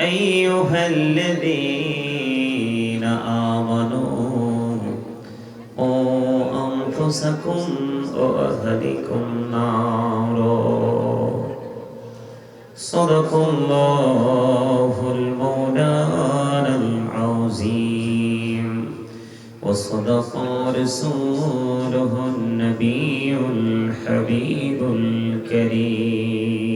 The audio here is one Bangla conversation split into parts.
أيها الذين آمنوا قوا أنفسكم وأهلكم نارا. صدق الله المولانا العظيم. وصدق رسوله النبي الحبيب الكريم.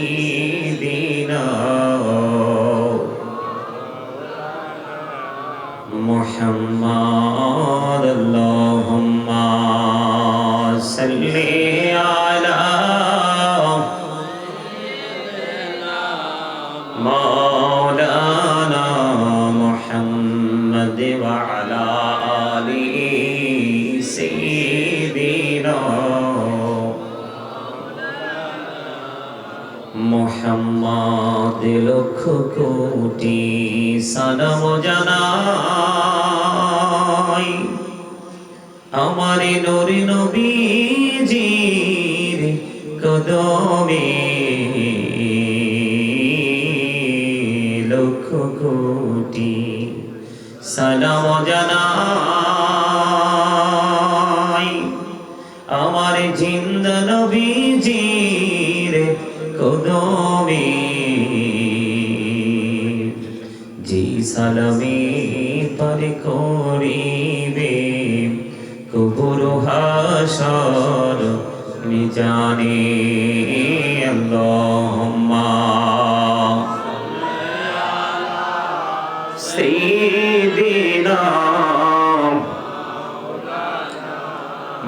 মোহাম্মদ লক্ষ কোটি সালাম জানাই। আমার নরি নবীজির কদমে লক্ষ কোটি সালাম জানাই। সালামি পার করিবে কবুর হাসর নিজানে আল্লাহুম্মা। সাইয়্যিদিনা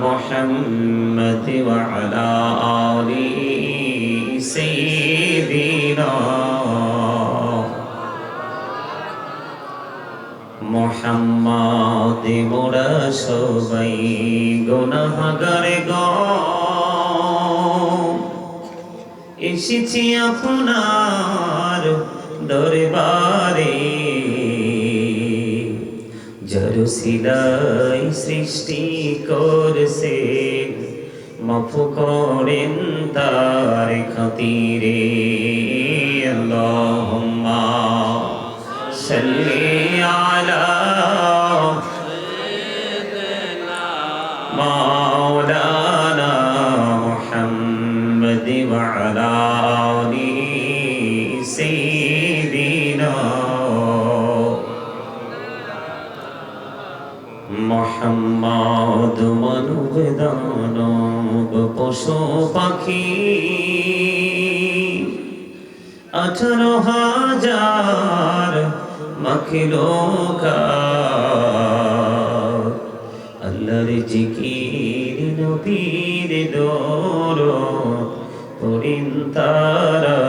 মুহাম্মদ ওয়া আলা মোহাম্মদ মোরা সবাই গুনাহগার গো। এসেছি আপনার দরবারে। যার সৃষ্টি করছে, মাফ করেন তার খাতিরে। আল্লাহুম্মা সাল্লি মোহাম্মদ মানব দানব পশু পাখি। আঠারো হাজার মখলুকা আল্লাহর জিকির নবীর দোর পড়িন তারা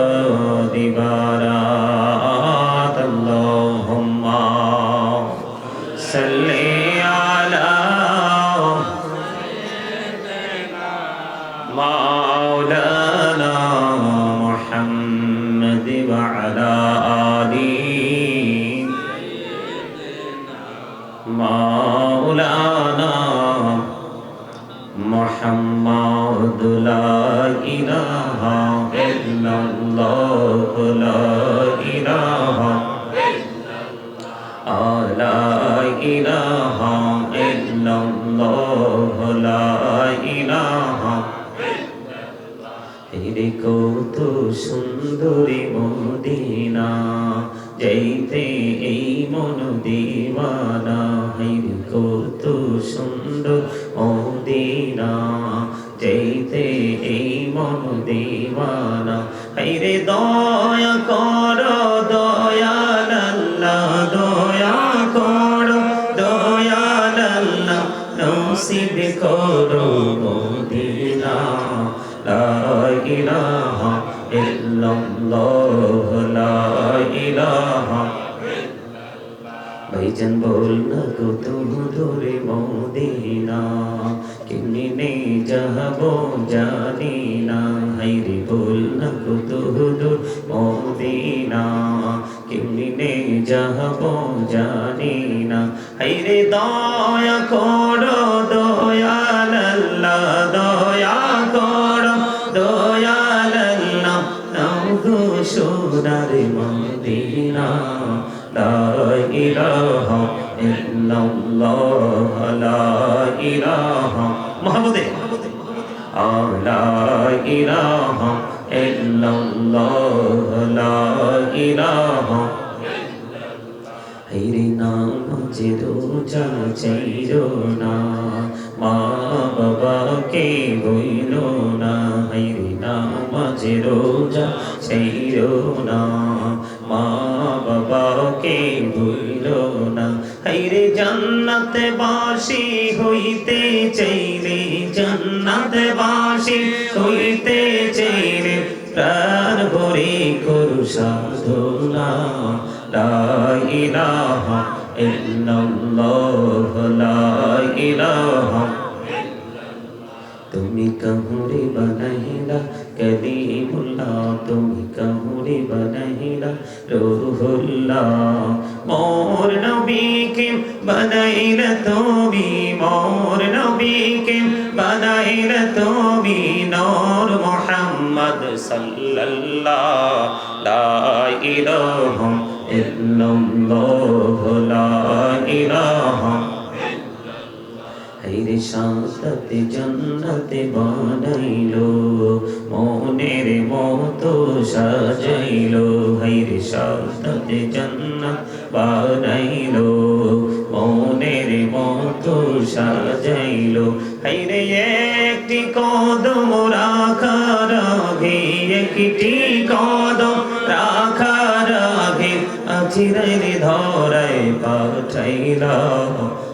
হেরে কত সুন্দরী মদিনা, যাইতে এই মন দিবানা হেরে কত সুন্দর মদিনা, যাইতে এই মন দিবানা হেরে দয়া করা করো মদিনা লা ইলাহা ইল্লাল্লাহ, লা ইলাহা ভাইজান বল না কত দূরে মদিনা, কেমনে যাব জানি। সোনার মদিনা লা ইলাহা ইল্লাল্লাহ, লা ইলাহা মুহাম্মাদে। লা ইলাহা ইল্লাল্লাহ, লা ইলাহা। হাইরে নাম যে রোজা চাইরো না, মা বাবাকে বইল না। যে রোজা চাইরো না। মা বাবাকে ভুল না। হাইরে জান্নাতে বাসি হইতে চাইলে জান্নাতে বাসি হইতে চাইলে প্রাণ ভরে করু সাধনা লা ইলাহা ইল্লাল্লাহ, লা তুমি কাহুরে বানাইলা কলিমুল্লাহ তুমি কাহুরে বানাইলা, রুহুল্লাহ, মোর নবীকে বানাইলা তুমি, মোর নবীকে বানাইলা তুমি, নূর মুহাম্মদ সাল্লাল্লাহ লা ইলাহা ইল্লাল্লাহ, লা ইলাহা শান্তাতে জান্নাতে বানাইলো, মনের মতো সাজাইলো হাইরে শান্তাতে জান্নাত বানাইলো, মনের মতো সাজাইলো হাইরে একটি কদম রাখার আগে, একটি কদম রাখার আগে আছিরাইলে ধরায় পাঠাইলা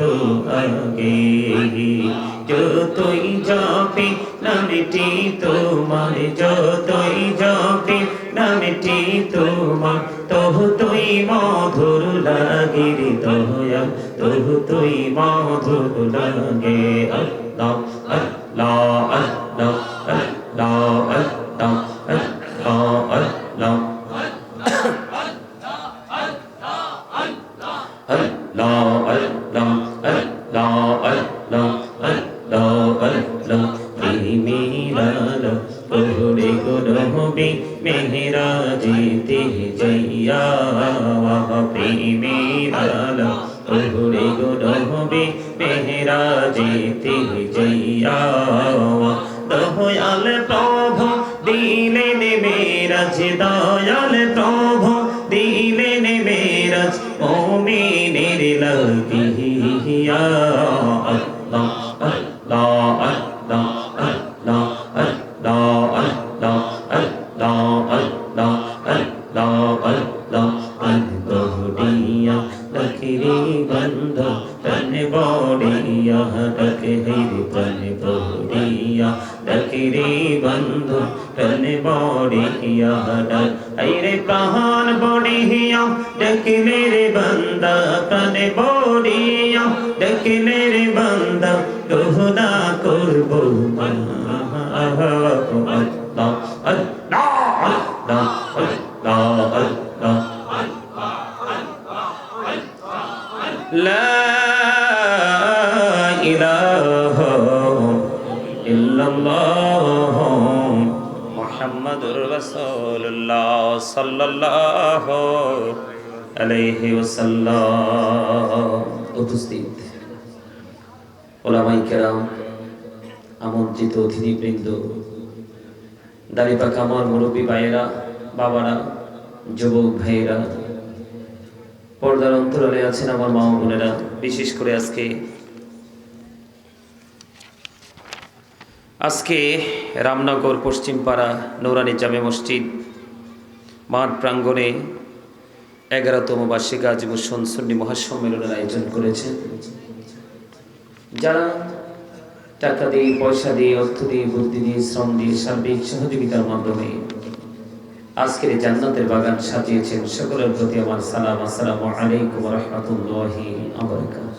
तो आगे যতই জপি, নামটি তোমার, যতই জপি, নামটি তোমার। তহু তুই মধুর লাগে রে দয়া তহু তুই মধুর লাগে। আল্লাহ আল্লাহ আল্লাহ। রহবে মেহরাজেতে যাইয়া প্রেমের আলা ওরে গো রহবে মেহরাজেতে যাইয়া দয়াল প্রভু দিলেন মেরাজ, দয়াল প্রভু দিলেন মেরাজ ও মেনের লাগিয়া রে বন্ধু প্রাণে বড়িয়া ডাক হেরে প্রাণ বড়িয়া ডাকে রে বন্দা প্রাণে বড়িয়া ডাকে রে বন্দা রোহদা করব আল্লাহ আল্লাহ আল্লাহ আল্লাহ আল্লাহ لا রসুল্লাহ সাল্লাহ আলাইহি ওসাল্লাম উপস্থিত। ওলামাই আমন্ত্রিত অতিথিবৃন্দ আমার মুরব্বী ভাইয়েরা, বাবারা, যুবক ভাইয়েরা, পর্দার অন্তরালে আছেন আমার মা বোনেরা, বিশেষ করে আজকে আজকে রামনগর পশ্চিমপাড়া নৌরানি জামে মসজিদ মাঠ প্রাঙ্গণে এগারোতম বার্ষিক আজিব সনসন্নি মহাসম্মেলনের আয়োজন করেছেন যারা টাকা দিয়ে, পয়সা দিয়ে, অর্থ দিয়ে, বুদ্ধি দিয়ে, শ্রম দিয়ে সার্বিক সহযোগিতার মাধ্যমে আজকের জান্নাতের বাগান সাজিয়েছেন, সকলের প্রতি আমার সালাম, আসসালামু আলাইকুম রহমতুল্লাহি আবরাকাত